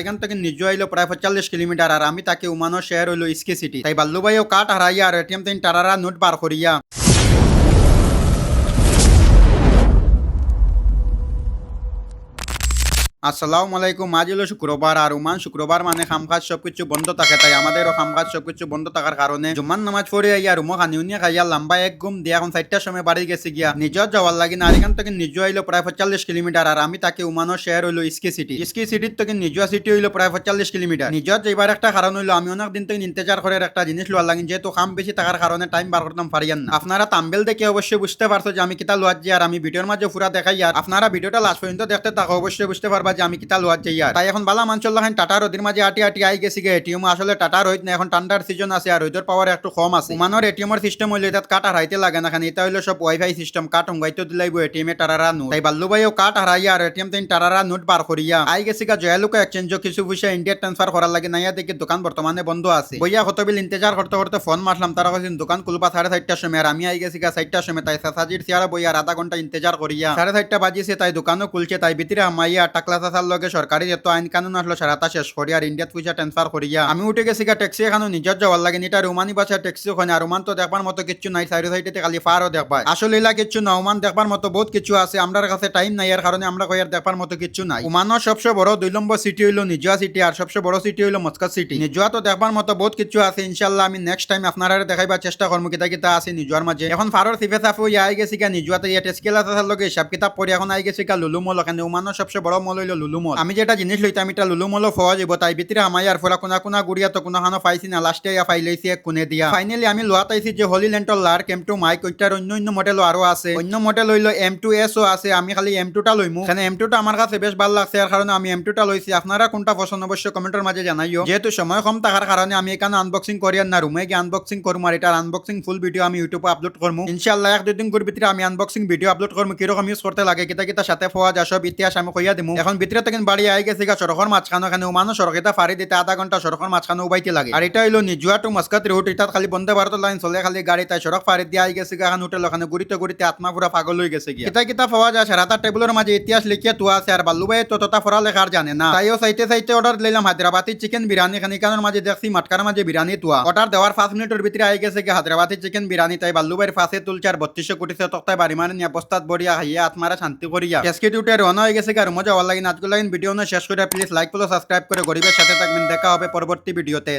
এখান থেকে নিজ আইলো প্রায় পঁয়তাল্লিশ কিলোমিটার আর আমি তাকে উমানো শেয়ার হইল ইসকে সিটি তাই বাল্লুবাইও কাঠ হারাইয়া আর এটিএম তিন টারারা নোট বার করিয়া আসসালামু আলাইকুম আজ হলো শুক্রবার আর উমান শুক্রবার মানে খামকাজ সবকিছু বন্ধ থাকে, তাই আমাদেরও খামকাজ সবকিছু বন্ধ থাকার কারণে জুম্মান নামাজ পড়ে আইয়া রুমো খানি উনিয়া খাইয়া লম্বা এক গুম দিয়ে এখন চারটার সময় বাড়ি গেছে গিয়া। নিজের যাওয়ার লাগে না এখান থেকে নিজে আইলো প্রায় পঁয়তাল্লিশ কিলোমিটার আর আমি তাকে উমানো শেয়ার হইল ইসকি সিটি ইসকি সিটির থেকে নিজুয়া সিটি হইল প্রায় পঁয়তাল্লিশ কিলোমিটার নিজের যাইবার একটা কারণ হইল আমি অনেক দিন থেকে ইন্তজার করে একটা জিনিস লোয়ার লাগে যেহেতু খাম বেশি থাকার কারণে টাইম বার করতাম পারিয়ান না। আপনারা তাম্বেল দেখে অবশ্যই বুঝতে পারছ যে আমি কিতা লোয়ার যে আর আমি ভিডিওর মাঝে পুরা দেখাই আর আপনারা ভিডিওটা লাস্ট পর্যন্ত দেখতে থাকো অবশ্যই বুঝতে পারবা যে আমি কিতা লোয়ার যে আর। তাই এখন বালা মানচল লাখান টাটা রোদের মাঝে আটি আটি আই গেছি গে। এটিএম আসলে টাটা রোদ না, এখন ঠান্ডার সিজন আছে আর রোদের পাওয়ার একটু কম আছে। উমানোর এটিএম এর সিস্টেম হইলে তাত কাট হারাইতে লাগে না এটা হইল সব ওয়াইফাই সিস্টেম কাট হঙ্গাইতে দিলাইব এটিএম এ টারারা নোট। তাই বাল্লু ভাইও কাট হারাইয়া আর এটিএম তিন টারারা নোট বার করিয়া। আই গেছি গা জয়ালুকা এক্সচেঞ্জ কিছু পয়সা ইন্ডিয়া ট্রান্সফার করার লাগে না দেখি দোকান বর্তমানে বন্ধ আছে। বইয়া কত বিল ইন্তজার করতে করতে ফোন মারলাম, তারা কাছে দোকান খুলবা সাড়ে চারটার সময়, আর আমি আই গেছি গা চারটার সময়, তাই সাসাজির চেয়ারা বইয়া আধা ঘণ্টা ইন্তজার করিয়া। সাড়ে চারটা বাজিছে, তাই দোকানও খুলছে, তাই ভিতরে আমাইয়া টাকলা চাচার লগে সরকারি যত আইন কানুন আসলো সারাটা শেষ করি আর ইন্ডিয়াত পয়সা ট্রান্সফার করিয়া আমি উঠে গেছি গা ট্যাক্সি এখানে নিজের যাওয়ার লাগে নিটা রোমানি বাসা ট্যাক্সি ওখানে আর রোমান তো দেখবার মতো কিছু নাই সাইড সাইডে খালি ফারও দেখবা আসলে এলা কিছু না ওমান দেখবার মতো বহুত কিছু আছে আমরার কাছে টাইম নাই এর কারণে আমরা কই আর দেখবার মতো কিছু নাই। ওমানের সবচেয়ে বড় দুই নম্বর সিটি হইল নিজুয়া সিটি আর সবচেয়ে বড় সিটি হইল মস্কাত সিটি নিজুয়া তো দেখবার মতো বহুত কিছু আছে, ইনশাল্লাহ আমি নেক্সট টাইম আপনারা দেখাইবার চেষ্টা করব কিতা কিতা আছে নিজুয়ার মাঝে এখন ফারর সিফে সাফে আই গেছি গা নিজুয়াতে ইয়া টেস্কেলা লগে হিসাব কিতাব পড়ে এখন আই গেছি গা, লুলু মল ওখানে ওমানের সবচেয়ে বড় মল হইল লুলু মল। আমি যেটা জিনিস লইতাম, এটা লুলু মল পাওয়া যাব, তাই ভিতরে আমার আর ফোরা কোনা কোনা গুড়িয়া তো কোনো হানো পাইছি না লাস্টে ইয়া ফাইলাইছি এক কোনে দিয়া। ফাইনালি আমি লোয়া তাইছি যে হলি ল্যান্ডর লার কেম টু মাইক ওইটার অন্য অন্য মডেলও আরও আছে। অন্য মডেল হইল এম টু এস ও আছে, আমি খালি এম টুটা লইমু এখানে এম টুটা আমার কাছে বেশ ভালো লাগছে এর কারণে আমি এম টুটা লইছি আপনারা কোনটা পছন্দ অবশ্যই কমেন্টের মাঝে জানাইও। যেহেতু সময় কম থাকার কারণে আমি এখানে আনবক্সিং করি আর না রুমে গিয়ে আনবক্সিং করব আর এটার আনবক্সিং ফুল ভিডিও আমি ইউটিউবে আপলোড করব ইনশাল্লাহ এক দুই দিন করে ভিতরে আমি আনবক্সিং ভিডিও আপলোড করব কীরকম ইউজ করতে লাগে কিতা কিতা সাথে পাওয়া যায়, সব ইতিহাস আমি কইয়া দিমু। এখন ভিতরে থেকে বাড়ি আই গেছে গা, সড়কের মাঝখানে এখানে উমানো এটা ফাড়ি দিতে আধা ঘণ্টা সড়কের মাঝখানে উবাইতে লাগে। আর এটা হইল নিজুয়া টু মস্কাত রুট এটা খালি বন্দে ভারত লাইন চলে খালি গাড়ি, তাই সড়ক ফাড়ি দিয়ে আই গেছে গা হোটেল ওখানে ঘুরিতে ঘুরিতে আত্মা পুরা পাগল হয়ে গেছে গিয়া। কিতা পাওয়া যায় সারাটা টেবিলের মাঝে ইতিহাস লিখিয়ে তো আছে, আর বাল্লুবাই তো তথা ফরা লেখার জানে না। তাইও চাইতে চাইতে অর্ডার দিলাম হায়দ্রাবাদি চিকেন বিরিয়ানি খানিকানোর মাঝে দেখছি, মাটকার মাঝে বিরিয়ানি তোয়া অর্ডার দেওয়ার পাঁচ মিনিটের ভিতরে আই গেছে কি হায়দ্রাবাদি চিকেন বিরিয়ানি, তাই বাল্লুবাইয়ের ফাঁসে তুলছে, আর বত্রিশশো কোটিছে তক্তায় বাড়ি মানে নিয়ে, বস্তাত বড়িয়া হাইয়া আত্মারা শান্তি করিয়া। উঠে রওনা হয়ে গেছে আর মজা ভালো লাগে নাচগুলো ভিডিও শেষ করে প্লিজ লাইক ফলো সাবস্ক্রাইব করে গরিবের সাথে থাকবেন। দেখা হবে পরবর্তী ভিডিওতে।